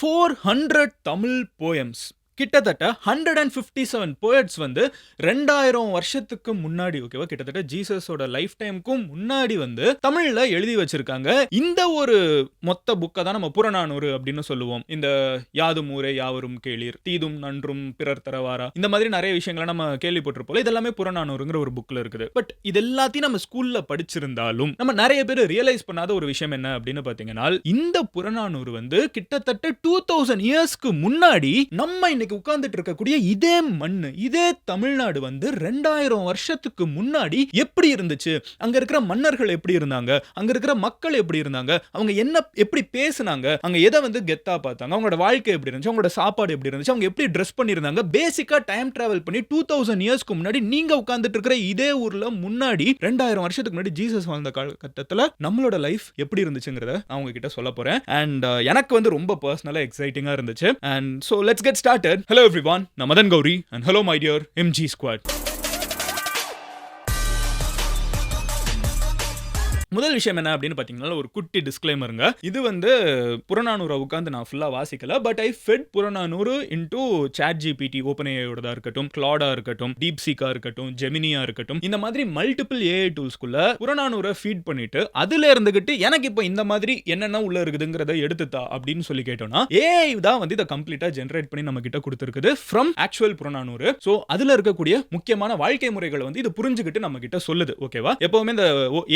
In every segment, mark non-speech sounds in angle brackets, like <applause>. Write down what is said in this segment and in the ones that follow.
Four hundred Tamil poems கிட்டத்தட்ட hundred and fifty seven poets வந்து ரெண்டாயிரம் வருஷத்துக்கு முன்னாடி ஓகேவா கிட்டத்தட்ட ஜீசஸோட லைஃப் டைமுக்கும் முன்னாடி வந்து தமிழில் எழுதி வச்சிருக்காங்க. இந்த ஒரு மொத்த புக்கை தான் நம்ம புறநானூறு அப்படின்னு சொல்லுவோம். இந்த யாதும் ஊரே யாவரும் கேளீர் தீதும் நன்றும் பிறர் தரவாரா? இந்த மாதிரி நிறைய விஷயங்களை நம்ம கேள்விப்பட்டிருப்போம். இதெல்லாமே புறநானூறுங்கிற ஒரு புக்கில் இருக்குது. பட் இது எல்லாத்தையும் நம்ம ஸ்கூலில் படிச்சிருந்தாலும் நம்ம நிறைய பேர் ரியலைஸ் பண்ணாத ஒரு விஷயம் என்ன அப்படின்னு பார்த்தீங்கன்னா இந்த புறநானூறு வந்து கிட்டத்தட்ட டூ தௌசண்ட் இயர்ஸ்க்கு முன்னாடி நம்ம இன்னைக்கு உட்கார்ந்துட்டு இருக்கக்கூடிய இதே மண் இதே தமிழ்நாடு வந்து ரெண்டாயிரம் வருஷத்துக்கு முன்னாடி எப்படி இருந்துச்சு? அங்க இருக்கிற மன்னர்கள் எப்படி இருந்தாங்க? அங்க இருக்கிற மக்கள் எப்படி இருந்தாங்க? அவங்க என்ன எப்படி பேசுனாங்க? அங்க எதை வந்து கெத்தா பார்த்தாங்க? அவங்களோட வாழ்க்கை எப்படி இருந்துச்சு? அவங்களோட சாப்பாடு எப்படி இருந்துச்சு? அவங்க எப்படி ட்ரெஸ் பண்ணியிருந்தாங்க? பேசிக்கா டைம் டிராவல் பண்ணி டூ தௌசண்ட் இயர்ஸ்க்கு முன்னாடி நீங்க உட்கார்ந்துட்டு இருக்கிற இதே ஊர்ல முன்னாடி ரெண்டாயிரம் வருஷத்துக்கு முன்னாடி ஜீசஸ் வாழ்ந்த காலகட்டத்தில் நம்மளோட லைஃப் எப்படி இருந்துச்சுங்கிறத நான் உங்ககிட்ட சொல்ல போறேன். அண்ட் uh, எனக்கு வந்து ரொம்ப பர்சனலாக எக்ஸைட்டிங்காக இருந்துச்சு. And so let's get start Hello everyone, Namadan Gauri, and hello my dear MG Squad. முதல் விஷயம் என்ன அப்படின்னு பார்த்தீங்கன்னா ஒரு குட்டி டிஸ்க்ளைமருங்க இது வந்து புறநானூரை உட்காந்து நான் ஃபுல்லாக வாசிக்கல but I fed Purananuru into chat GPT open ஏயோடதா இருக்கட்டும் கிளாடா இருக்கட்டும் டீப் சீக்கா இருக்கட்டும் ஜெமினியா இருக்கட்டும். இந்த மாதிரி மல்டிபிள் ஏஐ டூல்ஸ்குள்ள புறநானூரை ஃபீட் பண்ணிட்டு அதுல இருந்துகிட்டு எனக்கு இப்போ இந்த மாதிரி என்னென்ன உள்ள இருக்குதுங்கிறத எடுத்துத்தா அப்படின்னு சொல்லி கேட்டோம்னா ஏஐ தான் வந்து இதை கம்ப்ளீட்டா ஜென்ரேட் பண்ணி நம்ம கிட்ட கொடுத்துருக்குது ஃப்ரம் ஆக்சுவல் புறநானூறு. ஸோ அதுல இருக்கக்கூடிய முக்கியமான வாழ்க்கை முறைகளை வந்து இது புரிஞ்சுக்கிட்டு நம்ம கிட்ட சொல்லுது ஓகேவா எப்பவுமே இந்த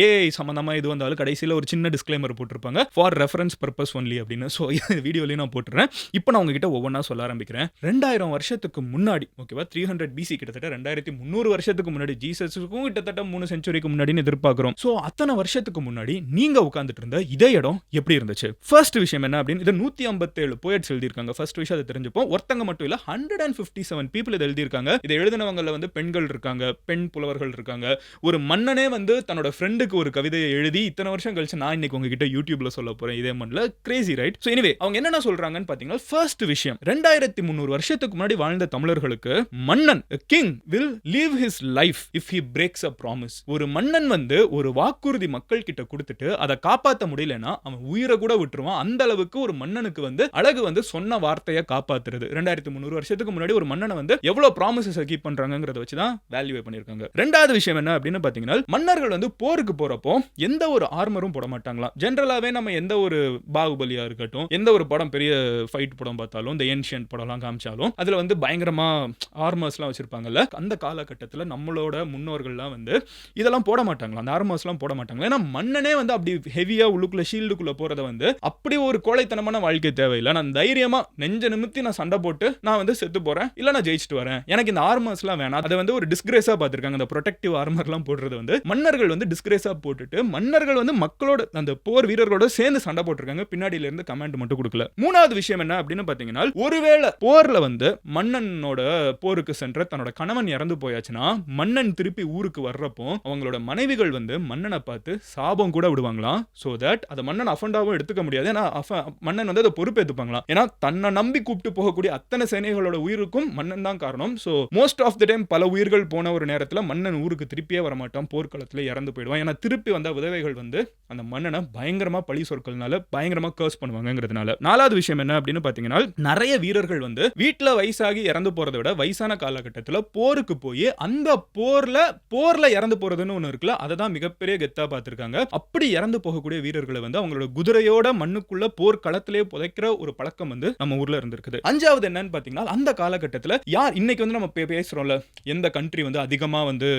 ஏஐ சம்மந்தமாக இது வந்தாலும் கடைசியில் ஒரு சின்ன டிஸ்க்ளைமர் போட்டிருப்பாங்க. ஃபார் ரெஃபரன்ஸ் பர்பஸ் ஒன்லி அப்படின்னு. ஸோ <laughs> வீடியோலையும் நான் போட்டுறேன். இப்போ நான் உங்ககிட்ட ஒவ்வொன்றா சொல்ல ஆரம்பிக்கிறேன். ரெண்டாயிரம் வருஷத்துக்கு முன்னாடி ஓகேவா த்ரீ ஹண்ட்ரட் பிசி கிட்டத்தட்ட ரெண்டாயிரத்தி முந்நூறு வருஷத்துக்கு முன்னாடி ஜீசஸுக்கும் கிட்டத்தட்ட மூணு செஞ்சுரிக்கு முன்னாடின்னு எதிர்பார்க்குறோம். ஸோ அத்தனை வருஷத்துக்கு முன்னாடி நீங்கள் உட்காந்துட்டு இருந்த இதே இடம் எப்படி இருந்துச்சு? ஃபர்ஸ்ட் விஷயம் என்ன அப்படின்னு இதை நூற்றி ஐம்பத்தேழு போயட்ஸ் எழுதியிருக்காங்க. ஃபர்ஸ்ட் விஷயம் அதை தெரிஞ்சுப்போம். ஒருத்தங்க மட்டும் இல்லை hundred and fifty seven people இதை எழுதியிருக்காங்க. இதை எழுதினவங்களில் வந்து பெண்கள் இருக்காங்க பெண் புலவர்கள் இருக்காங்க. ஒரு மன்னனே வந்து தன்னோட ஃப்ரெண்டுக்கு ஒரு கவிதையை எழுதி இத்தனை வருஷம் கழிச்சு நான் இன்னைக்கு உங்ககிட்ட யூடியூப்ல சொல்ல போறேன் இதே மண்ணில் கிரேசி ரைட் ஸோ எனவே அவங்க என்னென்ன சொல்றாங்கன்னு பார்த்தீங்கன்னா ஃபர்ஸ்ட் விஷயம் ரெண்டாயிரத்தி முந்நூறு வருஷத்துக்கு முன்னாடி வாழ்ந்த தமிழர்களுக்கு மன்னன் king will leave his life if he breaks a promise ஒரு மன்னன் வந்து ஒரு வாக்குறுதி மக்கள் கிட்ட கொடுத்துட்டு அதை காப்பாற்ற முடியலன்னா அவன் உயிரை கூட விட்டுருவான். அந்த அளவுக்கு ஒரு மன்னனுக்கு வந்து அழகு வந்து சொன்ன வார்த்தையை காப்பாத்துறது. ரெண்டாயிரத்தி முந்நூறு வருஷத்துக்கு முன்னாடி ஒரு மன்னனை வந்து எவ்வளவு ப்ராமிசஸ் கீப் பண்றாங்கிறத வச்சு தான் வேல்யூவே பண்ணியிருக்காங்க. ரெண்டாவது விஷயம் என்ன அப்படின்னு பார்த்தீங்கன்னா மன்னர்கள் வந்து போருக்கு போறப்போ எந்த ஒரு ஆர்மரும் போட மாட்டாங்களாம் ஜென்ரலாகவே நம்ம எந்த ஒரு பாகுபலியாக இருக்கட்டும் எந்த ஒரு படம் பெரிய ஃபைட் படம் பார்த்தாலும் இந்த ஏன்ஷியன்ட் படம்லாம் காமிச்சாலும் அதில் வந்து பயங்கரமாக ஆர்மர்ஸ்லாம் வச்சுருப்பாங்கல்ல. அந்த காலகட்டத்தில் நம்மளோட முன்னோர்கள்லாம் வந்து இதெல்லாம் போட மாட்டாங்களாம் அந்த ஆர்மர்ஸ்லாம் போட மாட்டாங்களா ஏன்னா மன்னனே வந்து அப்படி ஹெவியாக உள்ளுக்குள்ள ஷீல்டுக்குள்ளே போகிறத வந்து அப்படி ஒரு கோழைத்தனமான வாழ்க்கை தேவையில்லை. நான் தைரியமாக நெஞ்ச நிமித்தி நான் சண்டை போட்டு நான் வந்து செத்து போகிறேன் இல்லை நான் ஜெயிச்சுட்டு வரேன். எனக்கு இந்த ஆர்மர்ஸ்லாம் வேணாம். அதை வந்து ஒரு டிஸ்கிரேஸாக பார்த்துருக்காங்க. அந்த ப்ரொடெக்டிவ் ஆர்மர்லாம் போடுறது வந்து மன்னர்கள் வந்து டிஸ்கிரேஸாக போட்டுட்டு மன்னர்கள் வந்து மக்களோட அந்த போர் வீரர்களோட சேர்ந்து சண்டை போட்டிருக்காங்க. பின்னாடியில இருந்து கமாண்ட் மட்டும் கொடுக்கல. மூணாவது விஷயம் என்ன அப்படின்னு பாத்தீங்கன்னா ஒருவேளை போர்ல வந்து மன்னனோட போருக்கு சென்ற தன்னோட கணவன் இறந்து போயாச்சுன்னா மன்னன் திருப்பி ஊருக்கு வர்றப்போ அவங்களோட மனைவிகள் வந்து மன்னனை பார்த்து சாபம் கூட விடுவாங்களாம் சோ தட் அதை மன்னன் அஃபண்டாவும் எடுத்துக்க முடியாது. ஏன்னா அஃப- மன்னன் வந்து அதை பொறுப்பேற்றுப்பாங்களாம் ஏன்னா தன்னை நம்பி கூப்பிட்டு போகக்கூடிய அத்தனை சேனைகளோட உயிருக்கும் மன்னன் தான் காரணம். So most of the time பல உயிர்கள் போன ஒரு நேரத்துல மன்னன் ஊருக்கு திருப்பியே வரமாட்டான். போர்க்களத்துல இறந்து போயிடுவான். ஏன்னா திருப்பி வந்த குதவைகள் வந்து அந்த மன்னனை பயங்கரமா பழி சொற்கள்னால பயங்கரமா கர்ஸ் பண்ணுவாங்கங்கிறதுனால. நாலாவது விஷயம் என்ன அப்படின்னு பாத்தீங்கன்னா நிறைய வீரர்கள் வந்து வீட்டுல வயசாகி இறந்து போறதை விட வயசான காலகட்டத்துல போருக்கு போய் அந்த போர்ல போர்ல இறந்து போறதுன்னு ஒண்ணு இருக்குல்ல அதை தான் மிகப்பெரிய கெத்தா பார்த்திருக்காங்க அப்படி இறந்து போகக்கூடிய வீரர்களை வந்து அவங்களோட குதிரையோட மண்ணுக்குள்ள போர் களத்திலே புதைக்கிற ஒரு பழக்கம் வந்து நம்ம ஊர்ல இருந்திருக்குது. அஞ்சாவது என்னன்னு பாத்தீங்கன்னா அந்த காலகட்டத்துல யார் இன்னைக்கு வந்து நம்ம பே- பேசுறோம்ல எந்த கண்ட்ரி வந்து அதிகமா வந்து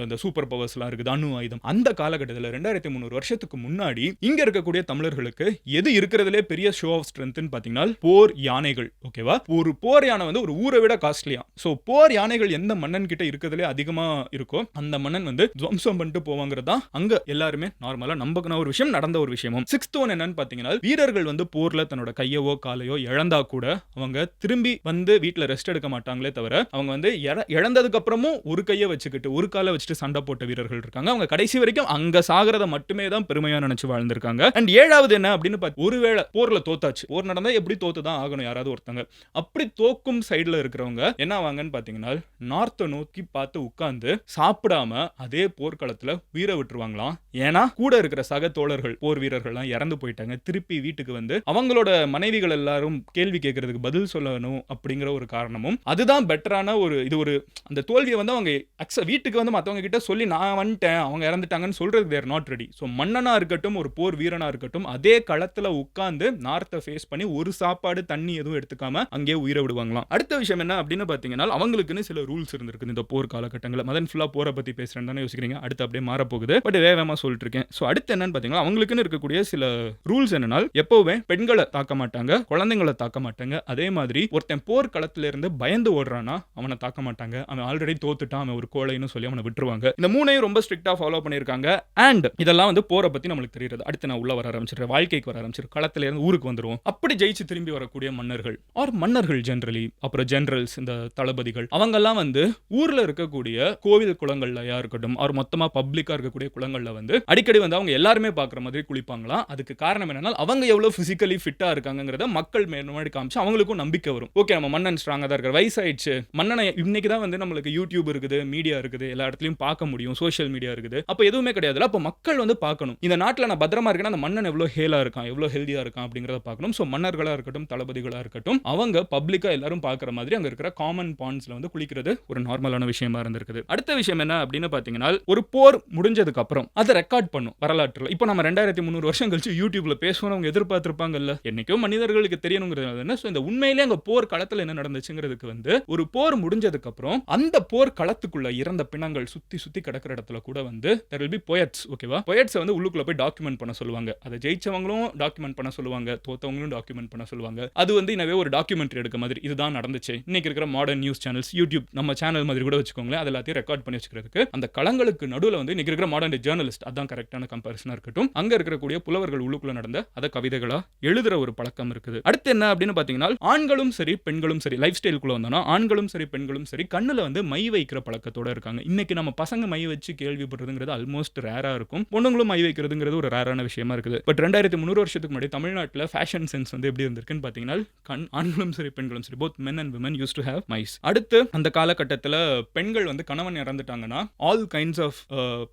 இந்த சூப்பர் பவர்ஸ்லாம் இருக்குது அணு ஆயுதம். அந்த காலகட்டத்தில் ரெண்டாயிரத்தி முந்நூறு வருஷத்துக்கு முன்னாடி இங்க இருக்கக்கூடிய தமிழர்களுக்கு எது இருக்கிறதுலே பெரிய ஷோ ஆஃப் ஸ்ட்ரென்த்னு பாத்தீங்கன்னா போர் யானைகள் ஓகேவா ஒரு போர் யானை வந்து ஒரு ஊரை விட காஸ்ட்லியா சோ போர் யானைகள் எந்த மன்னன் கிட்ட இருக்கிறதுலே அதிகமா இருக்கோ அந்த மன்னன் வந்து துவம்சம் பண்ணிட்டு போவாங்கிறது தான் அங்க எல்லாருமே நார்மலா நம்பக்கின ஒரு விஷயம் நடந்த ஒரு விஷயமும். சிக்ஸ்த் ஒன் என்னன்னு பாத்தீங்கன்னா வீரர்கள் வந்து போர்ல தன்னோட கையவோ காலையோ இழந்தா கூட அவங்க திரும்பி வந்து வீட்டில் ரெஸ்ட் எடுக்க மாட்டாங்களே தவிர அவங்க வந்து இழந்ததுக்கு அப்புறமும் ஒரு கையை வச்சுக்கிட்டு ஒரு காலை வச்சுட்டு சண்டை போட்ட வீரர்கள் இருக்காங்க. அவங்க கடைசி வரைக்கும் அங்க சாக சாகிறத மட்டுமே தான் பெருமையா நினைச்சு வாழ்ந்திருக்காங்க. அண்ட் ஏழாவது என்ன அப்படின்னு பார்த்து ஒருவேளை போர்ல தோத்தாச்சு. போர் நடந்தா எப்படி தோத்து தான் ஆகணும்? யாராவது ஒருத்தங்க. அப்படி தோக்கும் சைடுல இருக்கிறவங்க என்ன ஆவாங்கன்னு பாத்தீங்கன்னா நார்த்தை நோக்கி பார்த்து உட்கார்ந்து சாப்பிடாம அதே போர்க்களத்துல உயிரை விட்டுருவாங்களாம். ஏன்னா கூட இருக்கிற சக தோழர்கள் போர் வீரர்கள்லாம் இறந்து போயிட்டாங்க. திருப்பி வீட்டுக்கு வந்து அவங்களோட மனைவிகள் எல்லாரும் கேள்வி கேட்கறதுக்கு பதில் சொல்லணும் அப்படிங்கிற ஒரு காரணமும் அதுதான் பெட்டரான ஒரு இது ஒரு அந்த தோல்வியை வந்து அவங்க அக்ச வீட்டுக்கு வந்து மற்றவங்க கிட்ட சொல்லி நான் வந்துட்டேன். அவங்க இறந்துட்டாங்கன்னு சொல்றது தேர் நாட் ரெடி ஸோ மன்னனா இருக்கட்டும் ஒரு போர் வீரனா இருக்கட்டும் அதே களத்துல உட்காந்து நார்த்தை ஃபேஸ் பண்ணி ஒரு சாப்பாடு தண்ணி எதுவும் எடுத்துக்காம அங்கேயே உயிரை விடுவாங்களாம். அடுத்த விஷயம் என்ன அப்படின்னு பார்த்தீங்கன்னா அவங்களுக்குன்னு சில ரூல்ஸ் இருந்திருக்கு இந்த போர் காலகட்டங்களில். மதன் ஃபுல்லா போரை பத்தி பேசுறேன்னு தானே யோசிக்கிறீங்க. அடுத்து அப்படியே மாறப்போகுது. பட் வேகமாக சொல்லிட்டு இருக்கேன் ஸோ அடுத்து என்னன்னு பார்த்தீங்கன்னா அவங்களுக்குன்னு இருக்கக்கூடிய சில ரூல்ஸ் என்னன்னா எப்போவுமே பெண்களை தாக்க மாட்டாங்க குழந்தைங்களை தாக்க மாட்டாங்க. அதே மாதிரி ஒருத்தன் போர் களத்துல இருந்து பயந்து ஓடுறானா அவனை தாக்க மாட்டாங்க. அவன் ஆல்ரெடி தோத்துட்டான். அவன் ஒரு கோழைன்னு சொல்லி அவனை விட்டுருவாங்க. இந்த மூணையும் ரொம்ப ஸ்ட்ரிக்டா ஃபாலோ பண்ணியிருக்காங்க. அண்ட் இதெல்லாம் வந்து போரை பத்தி நம்மளுக்கு தெரியுது அடுத்து நான் உள்ள வர ஆரம்பிச்சிடுறேன். வாழ்க்கைக்கு வர ஆரம்பிச்சிரு களத்துல இருந்து ஊருக்கு வந்துருவோம். அப்படி ஜெயிச்சு திரும்பி வரக்கூடிய மன்னர்கள். ஆர் மன்னர்கள் ஜென்ரலி அப்புறம் ஜென்ரல்ஸ் இந்த தளபதிகள். அவங்கெல்லாம் வந்து ஊர்ல இருக்கக்கூடிய கோவில் குளங்கள்லயா இருக்கட்டும் அவர் மொத்தமா பப்ளிக்கா இருக்கக்கூடிய குளங்கள்ல வந்து அடிக்கடி வந்து அவங்க எல்லாருமே பாக்குற மாதிரி குளிப்பாங்களாம் அதுக்கு காரணம் என்னன்னா அவங்க எவ்வளவு பிசிக்கலி ஃபிட்டா இருக்காங்கிறத மக்கள் முன்னாடி காமிச்சு அவங்களுக்கும் நம்பிக்கை வரும். ஓகே நம்ம மன்னன் ஸ்ட்ராங்கா தான் இருக்கிற வயசாயிடுச்சு. மன்னனை இன்னைக்கு தான் வந்து நம்மளுக்கு யூடியூப் இருக்குது மீடியா இருக்குது எல்லா இடத்துலயும் பார்க்க முடியும். சோஷியல் மீடியா இருக்குது. அப்ப எதுவுமே கிடையாதுல அப்ப மக்கள் வந்து பார்க்கணும். இந்த நாட்டில் நான் பத்திரமா இருக்கேன்னா அந்த மன்னன் எவ்வளோ ஹேலாக இருக்கான் எவ்வளோ ஹெல்தியாக இருக்கான் அப்படிங்கிறத பார்க்கணும். ஸோ மன்னர்களாக இருக்கட்டும் தளபதிகளாக இருக்கட்டும் அவங்க பப்ளிக்காக எல்லாரும் பார்க்குற மாதிரி அங்கே இருக்கிற காமன் பாண்ட்ஸில் வந்து குளிக்கிறது ஒரு நார்மலான விஷயமா இருந்திருக்குது. அடுத்த விஷயம் என்ன அப்படின்னு பார்த்தீங்கன்னா ஒரு போர் முடிஞ்சதுக்கு அப்புறம் அதை ரெக்கார்ட் பண்ணும் வரலாற்றுல. இப்போ நம்ம ரெண்டாயிரத்தி முந்நூறு வருஷம் கழிச்சு யூடியூப்ல பேசணும் அவங்க எதிர்பார்த்திருப்பாங்கல்ல. என்னைக்கோ மனிதர்களுக்கு தெரியணுங்கிறது என்ன? ஸோ இந்த உண்மையிலே அங்கே போர் களத்தில் என்ன நடந்துச்சுங்கிறதுக்கு வந்து ஒரு போர் முடிஞ்சதுக்கு அப்புறம் அந்த போர் களத்துக்குள்ள இறந்த பிணங்கள் சுத்தி சுத்தி கிடக்கிற இடத்துல கூட வந்து தெர் வில் பி போயட்ஸ் ஓகேவா போயட்ஸ் வந்து உள்ளுக்குள்ள போய் டாக்குமெண்ட் பண்ண சொல்லுவாங்க. அதை ஜெயிச்சவங்களும் டாக்குமெண்ட் பண்ண சொல்லுவாங்க. தோத்தவங்களும் டாக்குமெண்ட் பண்ண சொல்லுவாங்க. அது வந்து இனவே ஒரு டாக்குமெண்ட்ரி எடுக்க மாதிரி இதுதான் நடந்துச்சு. இன்னைக்கு இருக்கிற மாடர்ன் நியூஸ் சேனல்ஸ் யூடியூப் நம்ம சேனல் மாதிரி கூட வச்சுக்கோங்களேன். அது எல்லாத்தையும் ரெக்கார்ட் பண்ணி வச்சுக்கிறதுக்கு அந்த களங்களுக்கு நடுவில் வந்து இன்னைக்கு இருக்கிற மாடர்ன் ஜேர்னலிஸ்ட் அதான் கரெக்டான கம்பேரிசனா இருக்கட்டும். அங்கே இருக்கக்கூடிய புலவர்கள் உள்ளுக்குள்ள நடந்த அதை கவிதைகளாக எழுதுற ஒரு பழக்கம் இருக்குது. அடுத்து என்ன அப்படின்னு பார்த்தீங்கன்னா ஆண்களும் சரி பெண்களும் சரி லைஃப் ஸ்டைலுக்குள்ள வந்தோம்னா ஆண்களும் சரி பெண்களும் சரி கண்ணில் வந்து மை வைக்கிற பழக்கத்தோட இருக்காங்க. இன்னைக்கு நம்ம பசங்க மை வச்சு கேள்விப்படுறதுங்கிறது ஆல்மோஸ்ட் ரேராக இருக்கும். இருக்கும் பொண்ணுங்களும் மை வைக்கிறதுங்கிறது ஒரு ரேரான விஷயமா இருக்குது. பட் ரெண்டாயிரத்தி முந்நூறு வருஷத்துக்கு முன்னாடி தமிழ்நாட்டில் ஃபேஷன் சென்ஸ் வந்து எப்படி இருந்திருக்குன்னு பார்த்தீங்கன்னா கண் ஆண்களும் சரி பெண்களும் சரி both men and women used to have mice அடுத்து அந்த காலகட்டத்தில் பெண்கள் வந்து கணவன் இறந்துட்டாங்கன்னா ஆல் கைண்ட்ஸ் ஆஃப்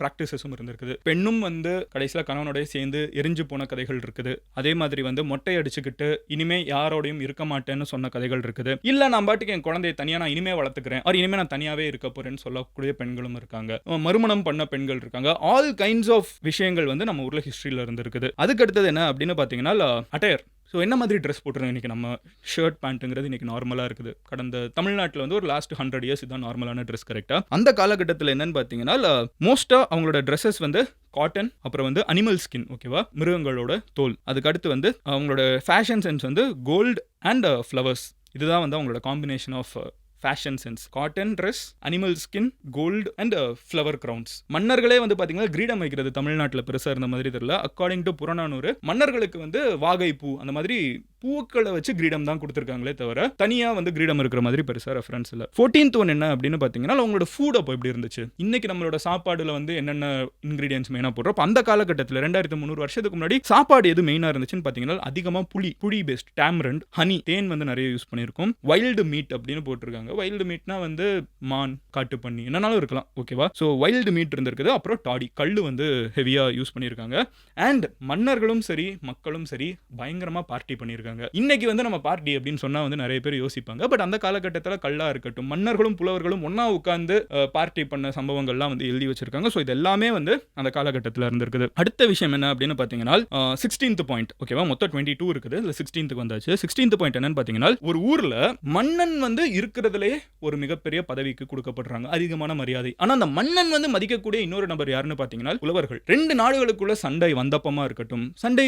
ப்ராக்டிசஸும் இருந்திருக்குது. பெண்ணும் வந்து கடைசியில் கணவனோடய சேர்ந்து எரிஞ்சு போன கதைகள் இருக்குது. அதே மாதிரி வந்து மொட்டை அடிச்சுக்கிட்டு இனிமே யாரோடையும் இருக்க மாட்டேன்னு சொன்ன கதைகள் இருக்குது. இல்லை நான் பாட்டுக்கு என் குழந்தைய தனியாக நான் இனிமே வளர்த்துக்கிறேன். அவர் இனிமே நான் தனியாகவே இருக்க போறேன்னு சொல்லக்கூடிய பெண்களும் இருக்காங்க. மறுமணம் பண்ண பெண்கள் இருக்காங்க. ஆல் கைண்ட்ஸ் ஆஃப் விஷயங்கள் வந்து நம்ம ஊரில் ஹிஸ்ட்ரியில் இருந்திருக்குது. அதுக்கு அடுத்தது என்ன அப்படின்னு பார்த்தீங்கன்னா அட்டையர் ஸோ என்ன மாதிரி ட்ரெஸ் போட்டுருங்க இன்றைக்கி நம்ம ஷர்ட் பேண்ட்டுங்கிறது இன்றைக்கி நார்மலாக இருக்குது. கடந்த தமிழ்நாட்டில் வந்து ஒரு லாஸ்ட் ஹண்ட்ரட் இயர்ஸ் இதான் நார்மலான ட்ரெஸ் கரெக்டாக அந்த காலகட்டத்தில் என்னன்னு பார்த்தீங்கன்னா மோஸ்ட்டாக அவங்களோட ட்ரெஸ்ஸஸ் வந்து காட்டன் அப்புறம் வந்து அனிமல் ஸ்கின் ஓகேவா மிருகங்களோட தோல். அதுக்கு அடுத்து வந்து அவங்களோட ஃபேஷன் சென்ஸ் வந்து கோல்டு அண்ட் ஃப்ளவர்ஸ் இதுதான் வந்து அவங்களோட combination of fashion sense cotton dress animal skin gold and flower grounds மன்னர்களே வந்து பார்த்தீங்கன்னா கிரீடம் வைக்கிறது தமிழ்நாட்டில் பெருசாக இருந்த மாதிரி தெரியல. அக்கார்டிங் டு புறநானூறு மன்னர்களுக்கு வந்து வாகை பூ அந்த மாதிரி பூக்களை வச்சு கிரீடம் தான் கொடுத்துருக்காங்களே தவிர தனியாக வந்து கிரீடம் இருக்கிற மாதிரி பெருசாக ரெஃபரன்ஸ் இல்லை. ஃபோர்டீன்த் ஒன் என்ன அப்படின்னு பார்த்தீங்கன்னா அவங்களோட ஃபுட் அப்போ எப்படி இருந்துச்சு? இன்னைக்கு நம்மளோட சாப்பாடுல வந்து என்னென்ன இன்கிரீடியன்ஸ் மெயினாக போடுறோம்? அந்த காலகட்டத்தில் ரெண்டாயிரத்தி முந்நூறு வருஷத்துக்கு முன்னாடி சாப்பாடு எது மெயினாக இருந்துச்சுன்னு பார்த்தீங்கன்னா அதிகமாக புளி புளி பேஸ்ட் டேம்ரண்ட் ஹனி தேன் வந்து நிறைய யூஸ் பண்ணியிருக்கோம். வைல்டு மீட் அப்படின்னு போட்டிருக்காங்க. வைல்டு மீட்னா வந்து மான் காட்டு பண்ணி என்னன்னாலும் இருக்கலாம். ஓகேவா ஸோ வைல்டு மீட் இருந்திருக்குது. அப்புறம் டாடி கல் வந்து ஹெவியாக யூஸ் பண்ணியிருக்காங்க. அண்ட் மன்னர்களும் சரி மக்களும் சரி பயங்கரமாக பார்ட்டி பண்ணியிருக்காங்க. இன்னைக்கு வந்து நம்ம பார்ட்டி அப்படின்னு சொன்னால் வந்து நிறைய பேர் யோசிப்பாங்க. பட் அந்த காலகட்டத்தில் கல்லா இருக்கட்டும் மன்னர்களும் புலவர்களும் ஒன்றா உட்காந்து பார்ட்டி பண்ண சம்பவங்கள்லாம் வந்து எழுதி வச்சிருக்காங்க. ஸோ இது எல்லாமே வந்து அந்த காலகட்டத்தில் இருந்திருக்குது. அடுத்த விஷயம் என்ன அப்படின்னு பார்த்தீங்கன்னா சிக்ஸ்டீன்த் பாயிண்ட் ஓகேவா மொத்தம் டுவெண்ட்டி டூ இருக்குது இல்லை சிக்ஸ்டீன்த்துக்கு வந்தாச்சு. சிக்ஸ்டீன்த் பாயிண்ட் என்னன்னு பார்த்தீங்கன்னா ஒரு ஊரில் மன்னன் வந்து இருக்கிறதுலே ஒரு மிகப்பெரிய பதவிக்கு கொடுக்கப்படுறாங்க அதிகமான மரியாதை. ஆனா அந்த மன்னன் வந்து மதிக்கக்கூடிய இன்னொரு நபர் யாருன்னு பாத்தீங்கன்னா புலவர்கள் ரெண்டு நாடுகளுக்குள்ள சண்டை வந்தப்பமா இருக்கட்டும் சண்டை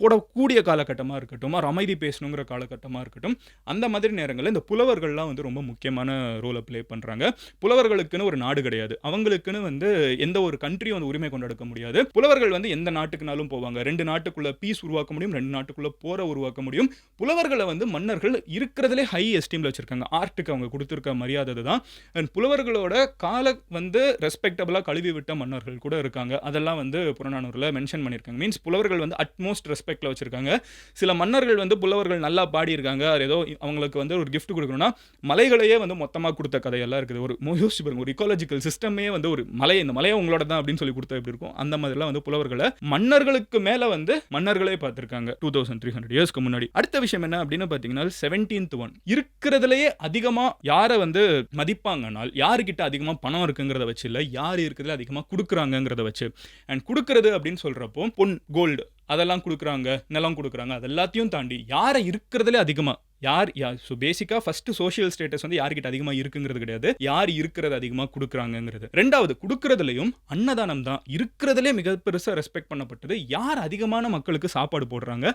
போடக்கூடிய காலகட்டமா இருக்கட்டும் அவர் அமைதி பேசணுங்கிற காலகட்டமா இருக்கட்டும் அந்த மாதிரி நேரங்களில் இந்த புலவர்கள்லாம் வந்து ரொம்ப முக்கியமான ரோலை ப்ளே பண்றாங்க. புலவர்களுக்குன்னு ஒரு நாடு கிடையாது. அவங்களுக்குன்னு வந்து எந்த ஒரு கண்ட்ரியும் வந்து உரிமை கொண்டாடுக்க முடியாது. புலவர்கள் வந்து எந்த நாட்டுக்குனாலும் போவாங்க. ரெண்டு நாட்டுக்குள்ள பீஸ் உருவாக்க முடியும் ரெண்டு நாட்டுக்குள்ள போரை உருவாக்க முடியும். புலவர்களை வந்து மன்னர்கள் இருக்கிறதுலே ஹை எஸ்டீம்ல வச்சிருக்காங்க. ஆர்ட்டுக்கு அவங்க கொடுத்துருக்க மரியாதை தான் அண்ட் புலவர்களோட கால வந்து ரெஸ்பெக்டபுளாக கழுவி விட்ட மன்னர்கள் கூட இருக்காங்க. அதெல்லாம் வந்து புறநானூரில் மென்ஷன் பண்ணியிருக்காங்க. மீன்ஸ் புலவர்கள் வந்து அட்மோஸ்ட் ரெஸ்பெக்டில் வச்சுருக்காங்க. சில மன்னர்கள் வந்து புலவர்கள் நல்லா பாடியிருக்காங்க. அது ஏதோ அவங்களுக்கு வந்து ஒரு கிஃப்ட் கொடுக்கணும்னா மலைகளையே வந்து மொத்தமாக கொடுத்த கதையெல்லாம் இருக்குது. ஒரு மோ- யோசிச்சு பாருங்க. ஒரு இக்காலஜிக்கல் சிஸ்டமே வந்து ஒரு மலை இந்த மலையை உங்களோட தான் அப்படின்னு சொல்லி கொடுத்தா எப்படி இருக்கும்? அந்த மாதிரிலாம் வந்து புலவர்களை மன்னர்களுக்கு மேலே வந்து மன்னர்களே பார்த்துருக்காங்க. டூ தௌசண்ட் த்ரீ ஹண்ட்ரட் இயர்ஸ்க்கு முன்னாடி. அடுத்த விஷயம் என்ன அப்படின்னு பார்த்தீங்கன்னா செவன்டீன்த் ஒன் இருக்கிறதுலையே அதிகமாக யாரை வந்து மதிப்பாங்கனால் யாருக்கிட்ட அதிகமாக பணம் இருக்குங்கிறத வச்சு இல்லை யார் இருக்கிறதுல அதிகமாக கொடுக்குறாங்கங்கிறத வச்சு. அண்ட் கொடுக்கறது அப்படின்னு சொல்கிறப்போ பொன் கோல்டு அதெல்லாம் கொடுக்குறாங்க நிலம் கொடுக்குறாங்க அது எல்லாத்தையும் தாண்டி யாரை இருக்கிறதுலே அதிகமாக யார் யார் ஸோ பேசிக்காக ஃபஸ்ட்டு சோஷியல் ஸ்டேட்டஸ் வந்து யார்கிட்ட அதிகமாக இருக்குங்கிறது கிடையாது. யார் இருக்கிறது அதிகமாக கொடுக்குறாங்கங்கிறது. ரெண்டாவது கொடுக்கறதுலையும் அன்னதானம் தான். இருக்கிறதுலே மிக பெருசாக ரெஸ்பெக்ட் பண்ணப்பட்டது யார் அதிகமான மக்களுக்கு சாப்பாடு போடுறாங்க.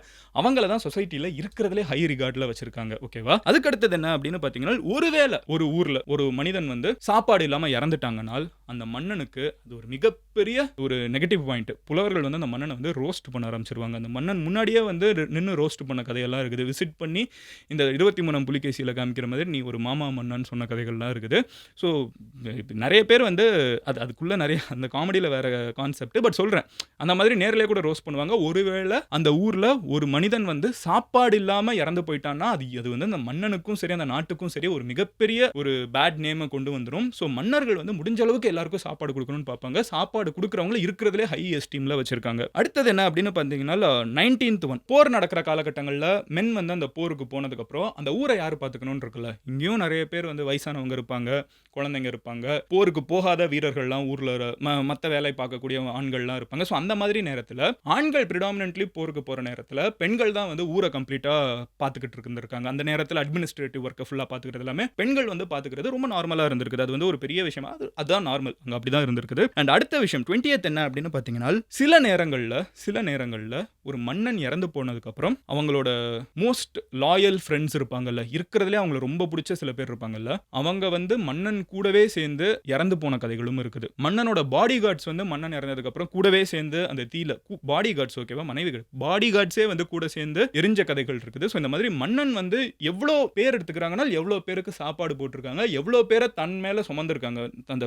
அவங்கள தான் சொசைட்டியில் இருக்கிறதுலே ஹை ரிகார்டில் வச்சிருக்காங்க. ஓகேவா அதுக்கு அடுத்தது என்ன அப்படின்னு பார்த்தீங்கன்னா ஒருவேளை ஒரு ஊரில் ஒரு மனிதன் வந்து சாப்பாடு இல்லாமல் இறந்துட்டாங்கனால் அந்த மன்னனுக்கு அது ஒரு மிகப்பெரிய ஒரு நெகட்டிவ் பாயிண்ட் புலவர்கள் வந்து அந்த மன்னனை வந்து ரோஸ்ட் பண்ண ஆரம்பிச்சிருவாங்க. அந்த மன்னன் முன்னாடியே வந்து நின்று ரோஸ்ட் பண்ண கதையெல்லாம் இருக்குது. விசிட் பண்ணி இந்த இருபத்தி மூணாம் புலிகேசியில் காமிக்கிற மாதிரி நீ ஒரு மாமா மன்னன் சொன்ன கதைகள்லாம் இருக்குது. ஸோ நிறைய பேர் வந்து அது அதுக்குள்ளே நிறைய அந்த காமெடியில் வேறு கான்செப்ட் பட் சொல்கிறேன் அந்த மாதிரி நேரிலே கூட ரோஸ்ட் பண்ணுவாங்க. ஒருவேளை அந்த ஊரில் ஒரு மனிதன் வந்து சாப்பாடு இல்லாமல் இறந்து போயிட்டான்னா அது அது வந்து அந்த மன்னனுக்கும் சரி அந்த நாட்டுக்கும் சரி ஒரு மிகப்பெரிய ஒரு பேட் நேமை கொண்டு வந்துடும் ஸோ மன்னர்கள் வந்து முடிஞ்ச அளவுக்கு எல்லாருக்கும் சாப்பாடு கொடுக்கணும்னு பார்ப்பாங்க. சாப்பாடு கொடுக்குறவங்கள இருக்கிறதுலே ஹை எஸ்டீமில் வச்சிருக்காங்க. அடுத்தது என்ன அப்படின்னு பார்த்தீங்கன்னா நைன்டீன்த் ஒன் போர் நடக்கிற காலகட்டங்களில் மென் வந்து அந்த போருக்கு போனதுக்கப்புறம் அந்த ஊரை யார் பார்த்துக்கணும்னு இருக்குல்ல? இங்கேயும் நிறைய பேர் வந்து வயசானவங்க இருப்பாங்க குழந்தைங்க இருப்பாங்க. போருக்கு போகாத வீரர்கள்லாம் ஊரில் மற்ற வேலை பார்க்கக்கூடிய ஆண்கள்லாம் இருப்பாங்க. ஸோ அந்த மாதிரி நேரத்தில் ஆண்கள் ப்ரிடாமினன்ட்லி போருக்கு போகிற நேரத்தில் பெண்கள் தான் வந்து ஊரை கம்ப்ளீட்டாக பார்த்துக்கிட்டு இருந்திருக்காங்க. அந்த நேரத்தில் அட்மினிஸ்ட்ரேட்டிவ் ஒர்க்கை ஃபுல்லாக பார்த்துக்கிறது எல்லாமே பெண்கள் வந்து பார்த்துக்கிறது ரொம்ப நார்மலாக இருந்திருக்குது. அது வந்து ஒரு பெரிய விஷயமா அது அதுதான் நார்மல் அங்கே அப்படி தான் இருந்திருக்குது. அண்ட் அடுத்த விஷயம் டுவெண்ட்டியத் என்ன அப்படின்னு பார்த்தீங்கன்னா சில நேரங்களில் சில நேரங்களில் ஒரு மன்னன் இறந்து போனதுக்கப்புறம் அவங்களோட மோஸ்ட் லாயல் ஃப்ரெண்ட்ஸ் இருப்பாங்கல்ல இருக்கிறதுலே அவங்கள ரொம்ப பிடிச்ச சில பேர் இருப்பாங்கல்ல அவங்க வந்து மன்னன் கூடவே சேர்ந்து இறந்து போன கதைகளும் இருக்குது. மன்னனோட பாடி கார்ட்ஸ் வந்து மன்னன் இறந்ததுக்கப்புறம் கூடவே சேர்ந்து அந்த தீல பாடி கார்ட்ஸ் ஓகேவா மனைவிகள் பாடி கார்ட்ஸே வந்து கூட சேர்ந்து எரிஞ்ச கதைகள் இருக்குது. ஸோ இந்த மாதிரி மன்னன் வந்து எவ்வளோ பேர் எடுத்துக்கிறாங்கன்னா எவ்வளோ பேருக்கு சாப்பாடு போட்டிருக்காங்க எவ்வளோ பேரை தன் மேலே சுமந்திருக்காங்க அந்த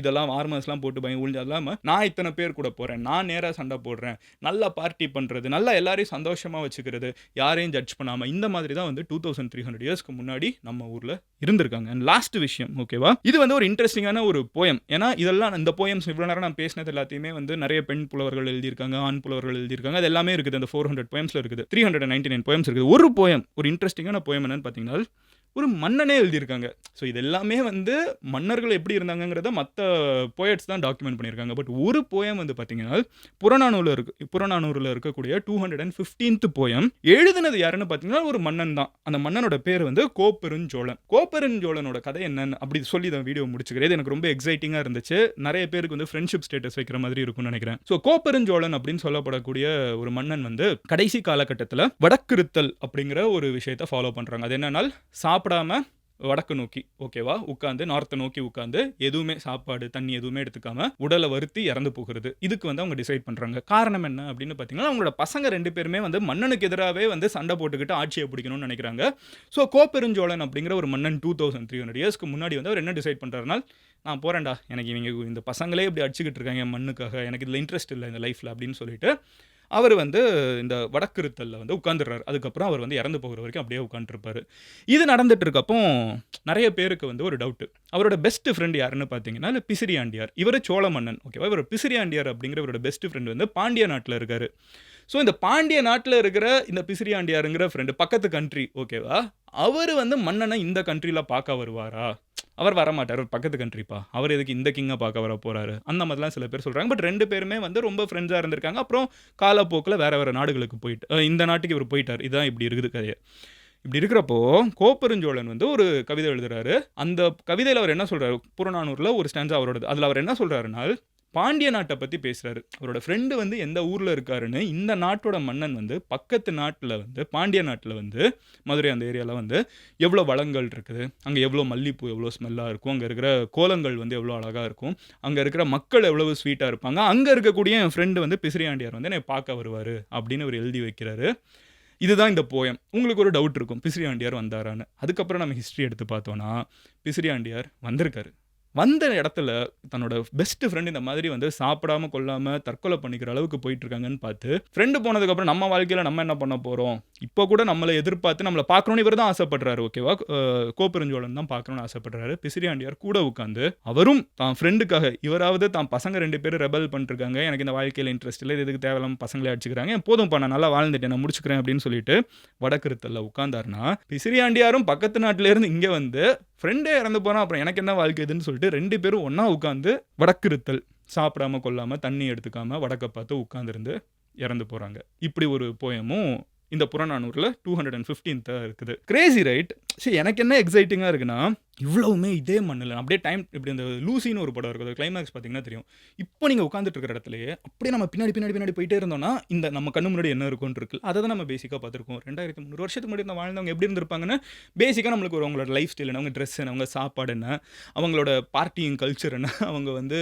இதெல்லாம் ஆர்மர்ஸ்லாம் போட்டு பயம் உழிஞ்சு இல்லாமல் நான் இத்தனை பேர் கூட போகிறேன் நான் நேராக சண்டை போடுறேன். நல்லா பார்ட்டி பண்ணுறது நல்லா எல்லாரையும் சந்தோஷமாக வச்சுக்கிறது யாரையும் ஜட்ஜ் பண்ணாமல் இந்த மாதிரி தான் வந்து டூ தௌசண்ட் த்ரீ ஹண்ட்ரட் இயர்ஸ்க்கு முன்னாடி நம்ம ஊரில் இருந்திருக்காங்க. அண்ட் லாஸ்ட் விஷயம் ஓகேவா இது வந்து ஒரு இன்ட்ரெஸ்டிங்கான ஒரு போயம் ஏன்னா இதெல்லாம் இந்த போயம்ஸ் இவ்வளோ நேரம் நான் பேசினது எல்லாத்தையுமே வந்து நிறைய பெண் புலவர்கள் எழுதியிருக்காங்க ஆண் புலவர்கள் எழுதியிருக்காங்க. அது எல்லாமே இருக்குது. அந்த ஃபோர் ஹண்ட்ரட் போயம்ஸில் இருக்குது. Three hundred ninety nine poems இருக்குது. ஒரு போயம் ஒரு இன்ட்ரெஸ்டிங்கான போயம் என்னன்னு பார்த்தீங்கன்னா ஒரு மன்னனே எழுதியிருக்காங்க. ஸோ இது எல்லாமே வந்து மன்னர்கள் எப்படி இருந்தாங்கங்கிறத மற்ற போயட்ஸ் தான் டாக்குமெண்ட் பண்ணியிருக்காங்க. பட் ஒரு போயம் வந்து பார்த்தீங்கன்னா புறநானூரில் இருக்கு புறநானூரில் இருக்கக்கூடிய two hundred and fifteenth poem எழுதுனது யாருன்னு பார்த்தீங்கன்னா ஒரு மன்னன் தான். அந்த மன்னனோட பேர் வந்து கோப்பெருஞ்சோழன். கோப்பெருஞ்சோழனோட கதை என்னன்னு அப்படி சொல்லி தான் வீடியோ முடிச்சுக்கிறது எனக்கு ரொம்ப எக்ஸைட்டிங்காக இருந்துச்சு. நிறைய பேருக்கு வந்து ஃப்ரெண்ட்ஷிப் ஸ்டேட்டஸ் வைக்கிற மாதிரி இருக்கும்னு நினைக்கிறேன். ஸோ கோப்பெருஞ்சோழன் அப்படின்னு சொல்லப்படக்கூடிய ஒரு மன்னன் வந்து கடைசி காலகட்டத்தில் வடக்கிருத்தல் அப்படிங்கிற ஒரு விஷயத்தை ஃபாலோ பண்ணுறாங்க அது என்னன்னால் சாப்பிடாம வடக்கு நோக்கி ஓகேவா உட்காந்து நார்த்தை நோக்கி உட்காந்து எதுவுமே சாப்பாடு தண்ணி எதுவுமே எடுத்துக்காம உடலை வருத்தி இறந்து போகிறது. இதுக்கு வந்து அவங்க டிசைட் பண்றாங்க. காரணம் என்ன அப்படின்னு பார்த்தீங்கன்னா அவங்களோட பசங்க ரெண்டு பேருமே வந்து மன்னனுக்கு எதிராகவே வந்து சண்டை போட்டுக்கிட்டு ஆட்சியை பிடிக்கணும்னு நினைக்கிறாங்க. ஸோ கோப்பெருஞ்சோழன் அப்படிங்கிற ஒரு மன்னன் டூ தௌசண்ட் த்ரீ ஹண்ட்ரட் இயர்ஸ்க்கு முன்னாடி வந்து அவர் என்ன டிசைட் பண்ணுறாருனா நான் போகிறேன்டா எனக்கு இவங்க இந்த பசங்களே இப்படி அடிச்சுக்கிட்டு இருக்காங்க என் மண்ணுக்காக. எனக்கு இதில் இன்ட்ரெஸ்ட் இல்லை இந்த லைஃப்பில் அப்படின்னு சொல்லிட்டு அவர் வந்து இந்த வடக்கிருத்தலில் வந்து உட்காந்துடுறாரு அதுக்கப்புறம் அவர் வந்து இறந்து போகிற வரைக்கும் அப்படியே உட்காந்துருப்பாரு இது நடந்துட்டு இருக்கப்போ நிறைய பேருக்கு வந்து ஒரு டவுட்டு அவரோட பெஸ்ட் ஃப்ரெண்ட் யாருன்னு பார்த்தீங்கன்னா இல்லை பிசிறியாண்டியார். இவர் சோழ மன்னன் ஓகேவா இவர் பிசிறியாண்டியார் அப்படிங்கிற இவரோட பெஸ்ட் ஃப்ரெண்ட் வந்து பாண்டிய நாட்டில் இருக்காரு. ஸோ இந்த பாண்டிய நாட்டில் இருக்கிற இந்த பிசிறியாண்டியாருங்கிற ஃப்ரெண்டு பக்கத்து கண்ட்ரி ஓகேவா அவர் வந்து மன்னனை இந்த கண்ட்ரியில் பார்க்க வருவாரா? அவர் வரமாட்டார் ஒரு பக்கத்து கண்ட்ரிப்பா அவர் எதுக்கு இந்த கிங்கை பார்க்க வர போறாரு? அந்த மாதிரிலாம் சில பேர் சொல்றாங்க. பட் ரெண்டு பேருமே வந்து ரொம்ப ஃப்ரெண்ட்ஸாக இருந்திருக்காங்க. அப்புறம் காலப்போக்கில் வேற வேற நாடுகளுக்கு போயிட்டு இந்த நாட்டுக்கு இவர் போயிட்டார். இதுதான் இப்படி இருக்குது கதையை. இப்படி இருக்கிறப்போ கோப்பெருஞ்சோழன் வந்து ஒரு கவிதை எழுதுறாரு. அந்த கவிதையில் அவர் என்ன சொல்றாரு? புறநானூரில் ஒரு ஸ்டான்ஸ் அவரோடது. அதில் அவர் என்ன சொல்றாருன்னா பாண்டிய நாட்டை பற்றி பேசுகிறாரு அவரோட ஃப்ரெண்டு வந்து எந்த ஊரில் இருக்காருன்னு இந்த நாட்டோட மன்னன் வந்து பக்கத்து நாட்டில் வந்து பாண்டிய நாட்டில் வந்து மதுரை அந்த ஏரியாவில் வந்து எவ்வளோ வளங்கள் இருக்குது அங்கே எவ்வளோ மல்லிப்பூ எவ்வளோ ஸ்மெல்லாக இருக்கும் அங்கே இருக்கிற கோலங்கள் வந்து எவ்வளோ அழகாக இருக்கும் அங்கே இருக்கிற மக்கள் எவ்வளவு ஸ்வீட்டாக இருப்பாங்க அங்கே இருக்கக்கூடிய என் ஃப்ரெண்டு வந்து பிசிறியாண்டியார் வந்து என்னை பார்க்க வருவார் அப்படின்னு அவர் எழுதி வைக்கிறாரு. இதுதான் இந்த போயம் உங்களுக்கு ஒரு டவுட் இருக்கும் பிசிறியாண்டியார் வந்தாரான்னு. அதுக்கப்புறம் நம்ம ஹிஸ்ட்ரி எடுத்து பார்த்தோன்னா பிசிறியாண்டியார் வந்திருக்காரு. வந்த இடத்துல தன்னோட பெஸ்ட் ஃப்ரெண்ட் இந்த மாதிரி வந்து சாப்பிடாம கொள்ளாம தற்கொலை பண்ணிக்கிற அளவுக்கு போயிட்டு இருக்காங்கன்னு பார்த்து ஃப்ரெண்டு போனதுக்கப்புறம் நம்ம வாழ்க்கையில் நம்ம என்ன பண்ண போகிறோம் இப்போ கூட நம்மளை எதிர்பார்த்து நம்மளை பார்க்கணும்னு இவர் தான் ஆசைப்படுறாரு ஓகேவா கோப்பெருஞ்சோழன் தான் பார்க்கணும்னு ஆசைப்படுறாரு. பிசிறியாண்டியார் கூட உட்காந்து அவரும் தான் ஃப்ரெண்டுக்காக இவராவது தான் பசங்க ரெண்டு பேரும் ரெபல் பண்ணிருக்காங்க எனக்கு இந்த வாழ்க்கையில் இன்ட்ரெஸ்ட் இல்லை இதுக்கு எதுக்கு தேவையில்லாம பசங்களே அடிச்சுக்கிறாங்க போதும் பண்ண நல்லா வாழ்ந்துட்டேன் நான் முடிச்சுக்கிறேன் அப்படின்னு சொல்லிட்டு வடக்கிருத்தல்ல உட்காந்தாருன்னா பிசிறியாண்டியாரும் பக்கத்து நாட்டிலேருந்து இங்கே வந்து ஃப்ரெண்டே இறந்து போனால் அப்புறம் எனக்கு என்ன வாழ்க்கை இதுன்னு சொல்லிட்டு ரெண்டு பேரும் ஒன்றா உட்காந்து வடக்கிருத்தல் சாப்பிடாம கொல்லாமல் தண்ணி எடுத்துக்காமல் வடக்கை பார்த்து உட்காந்துருந்து இறந்து போகிறாங்க இப்படி ஒரு போயமும் இந்த புறநானூரில் டூ ஹண்ட்ரட் அண்ட் ஃபிஃப்டீன்த்தாக இருக்குது. கிரேசி ரைட் சரி எனக்கு என்ன எக்ஸைட்டிங்காக இருக்குன்னா இவ்வளவுமே இதே மண்ணில். அப்படியே டைம் இப்படி அந்த லூசின்னு ஒரு படம் இருக்குது. கிளைமேக்ஸ் பார்த்தீங்கன்னா தெரியும். இப்போ நீங்கள் உட்காந்துட்டு இருக்கிற இடத்துலயே அப்படியே நம்ம பின்னாடி பின்னாடி பின்னாடி போயிட்டே இருந்தோம்னா இந்த நம்ம கண்ணு முன்னாடி என்ன இருக்கும்னு இருக்கு அதை தான் நம்ம பேசிக்காக பார்த்துருக்கோம். ரெண்டாயிரத்தி முந்நூறு வருஷத்துக்கு முன்னாடி இருந்த வாழ்ந்தவங்க எப்படி இருந்திருப்பாங்கன்னு பேசிக்காக நம்மளுக்கு ஒரு அவங்களோட லைஃப் ஸ்டைல் என்ன அவங்க ட்ரெஸ் என்ன அவங்க சாப்பாடு என்ன அவங்களோட பார்ட்டிங் கல்ச்சர் என்ன <laughs> அவங்க வந்து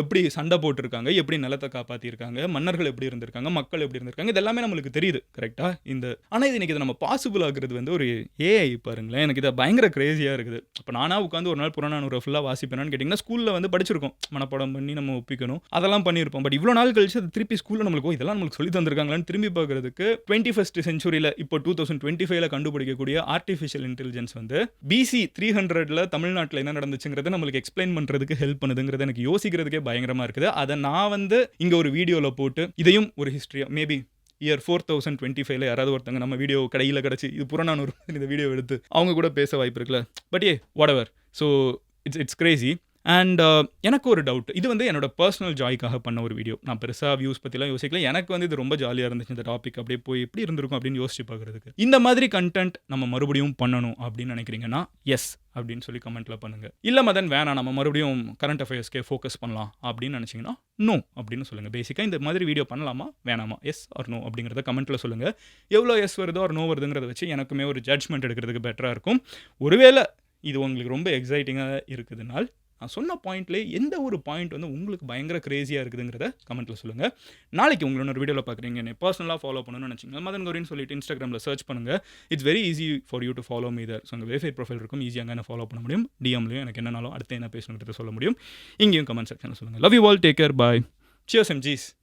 எப்படி சண்டை போட்டிருக்காங்க எப்படி நிலத்தை காப்பாற்றிருக்காங்க மன்னர்கள் எப்படி இருந்திருக்காங்க மக்கள் எப்படி இருந்திருக்காங்க இது எல்லாமே நம்மளுக்கு தெரியுது கரெக்டாக இந்த ஆனால் இது இன்னைக்கு இதை நம்ம பாசிபிள் ஆகுறது வந்து ஒரு ஏஐ பாருங்களேன். எனக்கு இதை பயங்கர க்ரேஸியாக இருக்குது இப்போ நானாக உட்காந்து ஒரு நாள் புறநானூறு ஃபுல்லாக வாசிப்பேனான்னு கேட்டிங்கன்னா ஸ்கூலில் வந்து படிச்சிருக்கோம். மனப்பாடம் பண்ணி நம்ம ஒப்பிக்கணும். அதெல்லாம் பண்ணியிருப்போம் பட் இவ்வளோ நாள் கழிச்சு அது திருப்பி ஸ்கூலில் நம்மளுக்கு இதெல்லாம் நம்மளுக்கு சொல்லி தந்திருக்காங்களான்னு திரும்பி பார்க்கறதுக்கு டுவெண்ட்டி ஃபஸ்ட் செஞ்சுரியில் இப்போ டூ தௌசண்ட் டுவெண்ட்டி ஃபைவ்ல கண்டுபிடிக்கக்கூடிய ஆர்டிஃபிஷியல் இன்டெலிஜென்ஸ் வந்து பிசி த்ரீ ஹண்ட்ரட்ல தமிழ்நாட்டில் என்ன நடந்துச்சுங்கிறத நம்மளுக்கு எக்ஸ்பிளைன் பண்ணுறதுக்கு ஹெல்ப் பண்ணுதுங்கிறது எனக்கு யோசிக்கிறதுக்கே பயங்கரமாக இருக்குது. அதை நான் வந்து இங்கே ஒரு வீடியோவில் போட்டு இதையும் ஒரு ஹிஸ்ட்ரியாக maybe year four thousand twenty ஃபைவ்ல யாராவது ஒருத்தங்க நம்ம வீடியோ கடையில் கிடச்சி இது புறநானூறு இந்த வீடியோ எடுத்து அவங்க கூட பேச வாய்ப்பு இருக்குல்ல. But uh whatever so it's it's crazy and uh, எனக்கு ஒரு டவுட் இது வந்து என்னோட பர்சனல் ஜாய்க்காக பண்ண ஒரு வீடியோ நான் பெருசாக வியூஸ் பற்றிலாம் யோசிக்கல. எனக்கு வந்து இது ரொம்ப ஜாலியாக இருந்துச்சு இந்த டாபிக் அப்படியே போய் எப்படி இருந்திருக்கும் அப்படின்னு யோசிச்சு பார்க்குறதுக்கு. இந்த மாதிரி கண்டென்ட் நம்ம மறுபடியும் பண்ணணும் அப்படின்னு நினைக்கிறீங்கன்னா எஸ் அப்படின்னு சொல்லி கமெண்ட்ல பண்ணுங்க. இல்லை மதன் வேணாம் நம்ம மறுபடியும் கரண்ட் அஃபேர்ஸ்க்கே ஃபோக்கஸ் பண்ணலாம் அப்படின்னு நினச்சிங்கன்னா நோ அப்படின்னு சொல்லுங்கள் பேசிக்காக இந்த மாதிரி வீடியோ பண்ணலாமா? வேணாமா? எஸ் ஆர் நோ அப்படிங்கிறத கமெண்ட்டில் சொல்லுங்கள் எவ்வளோ எஸ் வருதோ ஆர் நோ வருதுங்கிறத வச்சு எனக்குமே ஒரு ஜட்ஜ்மெண்ட் எடுக்கிறதுக்கு பெட்டராக இருக்கும். ஒருவேளை இது உங்களுக்கு ரொம்ப எக்ஸைட்டிங்காக இருக்குதுனால் நான் சொன்ன பாயிண்ட்லேயே எந்த ஒரு பாயிண்ட் வந்து உங்களுக்கு பயங்கர கிரேசியாக இருக்குதுங்கிறத கமெண்ட்டில் சொல்லுங்கள் நாளைக்கு உங்களோட ஒரு வீடியோவில் பார்க்குறீங்க. என்னை பர்சனலாக ஃபாலோ பண்ணணும்னு நினச்சிங்க மதன் கௌரின்னு சொல்லிட்டு இன்ஸ்டாகிராமில் சர்ச் பண்ணுங்கள் it's very easy for you to follow me there so உங்கள் வேஃபை ப்ரொஃபைல் இருக்கும். ஈஸியாக என்ன ஃபாலோ பண்ண முடியும்? டிஎம்லையும் எனக்கு என்னனாலும் அடுத்து என்ன பேசணுங்கிறத சொல்ல முடியும். இங்கேயும் கமெண்ட் செக்ஷனில் சொல்லுங்கள் love you all take care bye cheers M ஜீஸ்